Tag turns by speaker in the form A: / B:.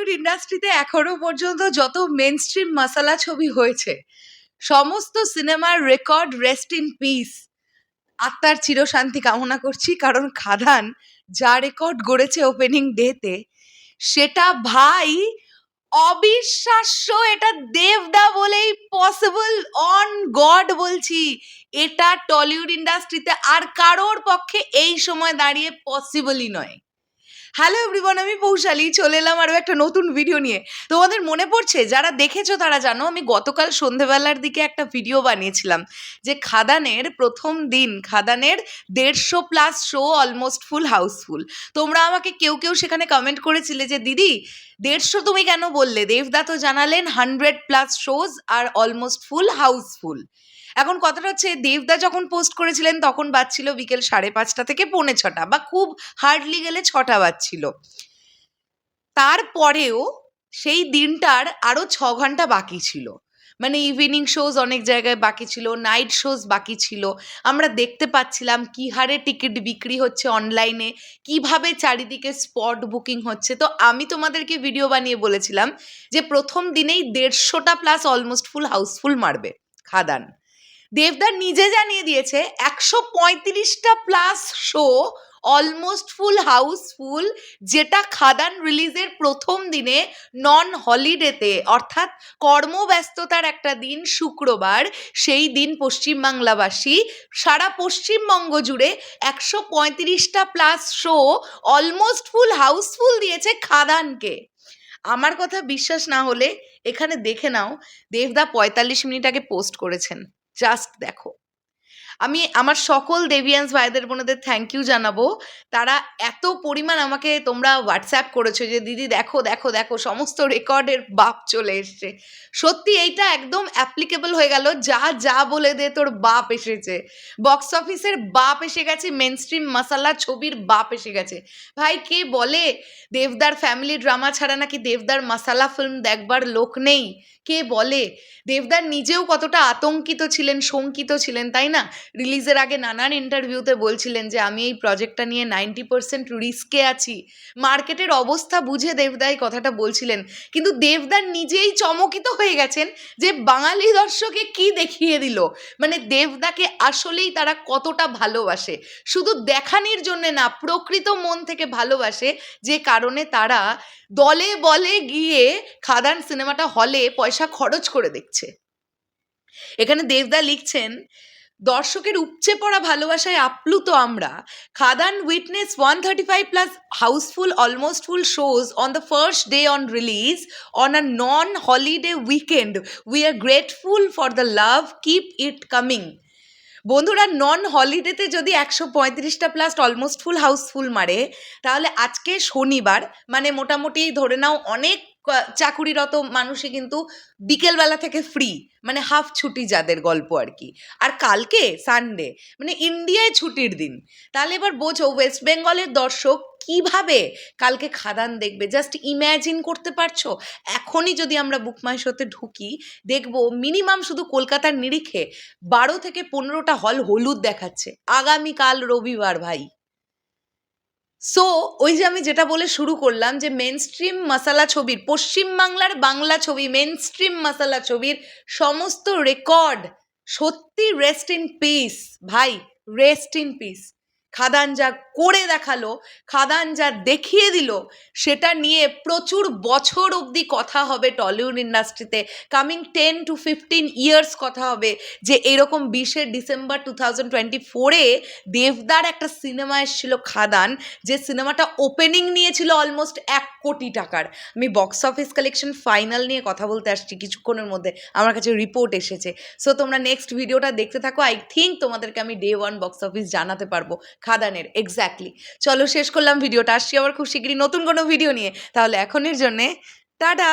A: Tollywood ইন্ডাস্ট্রিতে এখনও পর্যন্ত যত মেন স্ট্রিম মশালা ছবি হয়েছে, সমস্ত সিনেমার রেকর্ড রেস্ট ইন পিস আত্মার চিরশান্তি কামনা করছি, কারণ খাদান যা রেকর্ড গড়েছে ওপেনিং ডেতে সেটা ভাই অবিশ্বাস্য, এটা দেবদা বলেই পসিবল অন গড বলছি। এটা টলিউড ইন্ডাস্ট্রিতে আর কারোর পক্ষে এই সময় দাঁড়িয়ে পসিবলই নয়। হ্যালো এভরিওয়ান আমি পৌশালী, চলে এলাম আরও একটা নতুন ভিডিও নিয়ে। তোমাদের মনে পড়ছে? যারা দেখেছ তারা জানো, আমি গতকাল সন্ধেবেলার দিকে একটা ভিডিও বানিয়েছিলাম, যে খাদানের প্রথম দিন, খাদানের দেড়শো plus show almost full house full তোমরা আমাকে কেউ কেউ সেখানে কমেন্ট করেছিলে যে, দিদি, দেড়শো তুমি কেন বললে? দেবদা তো জানালেন হান্ড্রেড প্লাস শোজ আর অলমোস্ট ফুল হাউসফুল এখন কথাটা হচ্ছে, দেবদা যখন পোস্ট করেছিলেন, তখন বাজছিল বিকেল সাড়ে পাঁচটা থেকে পৌনে ছটা, বা খুব হার্ডলি গেলে ছটা বাজছিল তারপরেও সেই দিনটার আরও ছ ঘণ্টা বাকি ছিল। মানে ইভিনিং শোজ অনেক জায়গায় বাকি ছিল নাইট শোজ বাকি ছিল। আমরা দেখতে পাচ্ছিলাম কী হারে টিকিট বিক্রি হচ্ছে অনলাইনে কীভাবে চারিদিকে স্পট বুকিং হচ্ছে। তো আমি তোমাদেরকে ভিডিও বানিয়ে বলেছিলাম যে প্রথম দিনেই দেড়শোটা plus almost full house full মারবে, খাদান। দেবদার নিজে জানিয়ে দিয়েছে, একশো পঁয়ত্রিশটা plus show almost full house full যেটা খাদান রিলিজের প্রথম দিনে নন হলিডেতে অর্থাৎ কর্মব্যস্ততার একটা দিন শুক্রবার, সেই দিন পশ্চিমবাংলাবাসী সারা পশ্চিমবঙ্গ জুড়ে একশো পঁয়ত্রিশটা plus show almost full house full দিয়েছে খাদানকে। আমার কথা বিশ্বাস না হলে এখানে দেখে নাও, দেবদা পঁয়তাল্লিশ মিনিট আগে পোস্ট করেছেন। জাস্ট দেখো। আমি আমার সকল দেবিয়ান্স ভাইদের বোনেদের থ্যাংক ইউ জানাব। তারা এত পরিমাণ আমাকে তোমরা হোয়াটসঅ্যাপ করেছ যে, দিদি, দেখো দেখো দেখো, সমস্ত রেকর্ডের বাপ চলে এসছে। সত্যি এইটা একদম অ্যাপ্লিকেবল হয়ে গেল। যা যা বলে দে, তোর বাপ এসেছে। বক্স অফিসের বাপ এসে গেছে মেন স্ট্রিম মশালা ছবির বাপ এসে গেছে। ভাই, কে বলে? দেবদার ফ্যামিলি ড্রামা ছাড়া নাকি দেবদার মশালা ফিল্ম দেখবার লোক নেই? কে বলে? দেবদার নিজেও কতটা আতঙ্কিত ছিলেন, শঙ্কিত ছিলেন, তাই না? রিলিজের আগে নানান ইন্টারভিউতে বলছিলেন যে, আমি এই প্রজেক্টটা নিয়ে নাইনটি পার্সেন্ট রিস্কে আছি। মার্কেটের অবস্থা বুঝে দেবদা এই কথাটা বলছিলেন। কিন্তু দেবদার নিজেই চমকিত হয়ে গেছেন যে, বাঙালি দর্শকে কি দেখিয়ে দিল? মানে দেবদাকে আসলেই তারা কতটা ভালোবাসে? শুধু দেখানির জন্য না, প্রকৃত মন থেকে ভালোবাসে যে কারণে তারা দলে বলে গিয়ে খাদান সিনেমাটা হলে পয়সা খরচ করে দেখছে। এখানে দেবদা লিখছেন দর্শকের উপচে পড়া ভালোবাসায় আপ্লুত আমরা। Khadaan witness one thirty five plus house full almost full shows on the first day on release on a non holiday weekend we are grateful for the love keep it coming বন্ধুরা নন হলিডেতে যদি একশো পঁয়ত্রিশটা plus almost full Housefull মারে, তাহলে আজকে শনিবার মানে মোটামুটি ধরে নাও অনেক চাকুরিরত মানুষই কিন্তু বিকেলবেলা থেকে ফ্রি মানে হাফ ছুটি যাদের গল্প আর কি। আর কালকে সানডে মানে ইন্ডিয়ায় ছুটির দিন। তাহলে এবার বোঝো ওয়েস্ট বেঙ্গলের দর্শক কীভাবে কালকে খাদান দেখবে? জাস্ট ইম্যাজিন করতে পারছ? এখনই যদি আমরা বুকমাই শোতে ঢুকি, দেখব মিনিমাম শুধু কলকাতার নিরিখে বারো থেকে পনেরোটা হল হলুদ দেখাচ্ছে। আগামীকাল রবিবার ভাই। সো ওই যে আমি যেটা বলে শুরু করলাম যে মেন স্ট্রিম মশালা ছবির পশ্চিমবাংলার বাংলা ছবি মেন স্ট্রিম মশালা ছবির সমস্ত রেকর্ড সত্যি রেস্ট ইন পিস ভাই রেস্ট ইন পিস খাদান যা করে দেখাল খাদান যা দেখিয়ে দিল, সেটা নিয়ে প্রচুর বছর অবধি কথা হবে টলিউড ইন্ডাস্ট্রিতে। Coming ten to fifteen years কথা হবে যে এরকম বিশে ডিসেম্বর টু থাউজেন্ড টোয়েন্টি ফোরে দেবদার একটা সিনেমা এসেছিল খাদান, যে সিনেমাটা ওপেনিং নিয়েছিল অলমোস্ট এক কোটি টাকার। আমি বক্স অফিস কালেকশন ফাইনাল নিয়ে কথা বলতে আসছি কিছুক্ষণের মধ্যে, আমার কাছে রিপোর্ট এসেছে। সো তোমরা নেক্সট ভিডিওটা দেখতে থাকো আই থিঙ্ক তোমাদেরকে আমি ডে ওয়ান বক্স অফিস জানাতে পারব। খাদানের এক্স্যাক্টলি চলো শেষ করলাম ভিডিওটা, আসছি আবার খুব শিগগিরই নতুন কোনো ভিডিও নিয়ে। তাহলে এখনের জন্যে, টাটা!